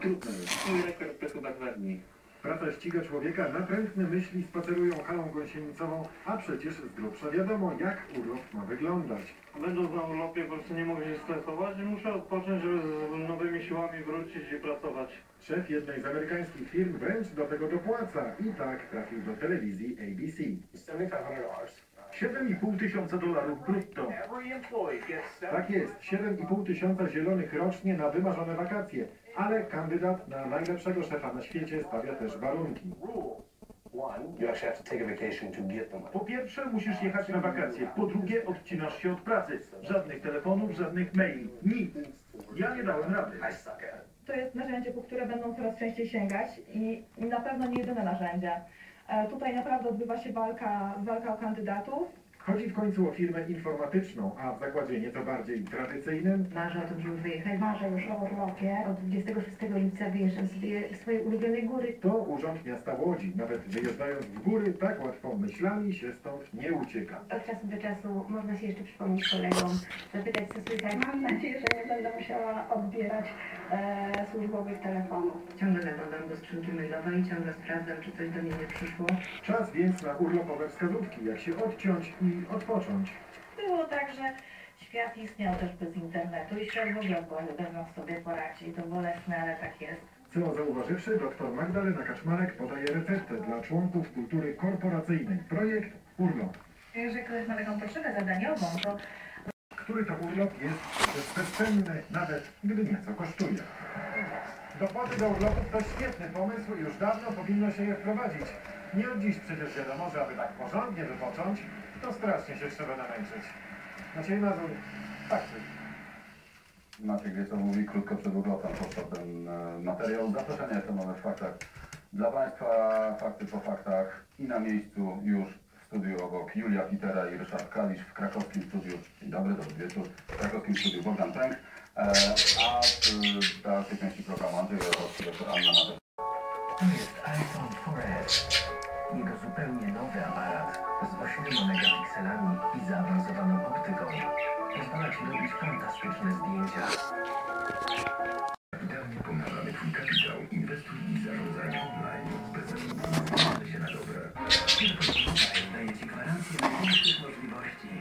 Trudno jest. Mój rekord to chyba dwa dni. Praca ściga człowieka, natrętne myśli spacerują halą gąsienicową, a przecież z grubsza wiadomo, jak urlop ma wyglądać. Będąc na urlopie po prostu nie mogę się stresować i muszę odpocząć, żeby z nowymi siłami wrócić i pracować. Szef jednej z amerykańskich firm wręcz do tego dopłaca i tak trafił do telewizji ABC. $7,500. 7,5 tysiąca dolarów brutto. Tak jest, 7,5 tysiąca zielonych rocznie na wymarzone wakacje, ale kandydat na najlepszego szefa na świecie stawia też warunki. Po pierwsze musisz jechać na wakacje, po drugie odcinasz się od pracy. Żadnych telefonów, żadnych maili, nic. Ja nie dałem rady. To jest narzędzie, po które będą coraz częściej sięgać i na pewno nie jedyne narzędzie. E, Tutaj naprawdę odbywa się walka, walka o kandydatów. Chodzi w końcu o firmę informatyczną, a w zakładzie nieco bardziej tradycyjnym Marzę o tym, żeby wyjechać. Marzę już o urlopie. Od 26 lipca wyjeżdżam sobie w swoje ulubione góry. to Urząd Miasta Łodzi. Nawet wyjeżdżając w góry, tak łatwo myślami się stąd nie ucieka. Od czasu do czasu można się jeszcze przypomnieć kolegom, zapytać co słychać. Mam nadzieję, że nie będę musiała odbierać e, służbowych telefonów. Ciągle zaglądam do skrzynki mailowej ciągle sprawdzam, czy coś do mnie nie przyszło. Czas więc na urlopowe wskazówki, jak się odciąć i odpocząć. Było tak, że świat istniał też bez internetu i świat w ogóle nas sobie poradzi. To bolesne, ale tak jest. Co zauważywszy, dr Magdalena Kaczmarek podaje receptę dla członków kultury korporacyjnej. Projekt Urlop, Jeżeli ktoś ma taką potrzebę zadaniową, to który to urlop jest przecież bezcenny, nawet gdy nieco kosztuje. Dopłaty do urlopów to świetny pomysł, już dawno powinno się je wprowadzić. Nie od dziś przecież wiadomo, że aby tak porządnie wypocząć, to strasznie się trzeba namęczyć. Maciej Mazur, fakty. Maciek wie co mówi, krótko przed urlopem powstał ten e, materiał. Zaproszenie to mamy w faktach. Dla Państwa fakty po faktach i na miejscu już w studiu obok Julia Pitera i Ryszard Kalisz w krakowskim studiu. Dzień dobry, dobry wieczór. W krakowskim studiu Bogdan Pęk. E, a w dalszej części programu Andrzej doktor Anna Nadek. To jest iPhone 4S. Jego zupełnie nowy aparat z 8 megapikselami i zaawansowaną optyką pozwala Ci robić fantastyczne zdjęcia. Kapitalnie pomnażamy Twój kapitał. Inwestuj i zarządzaj online bez zarządzania się na dobre. Daje Ci gwarancję największych możliwości.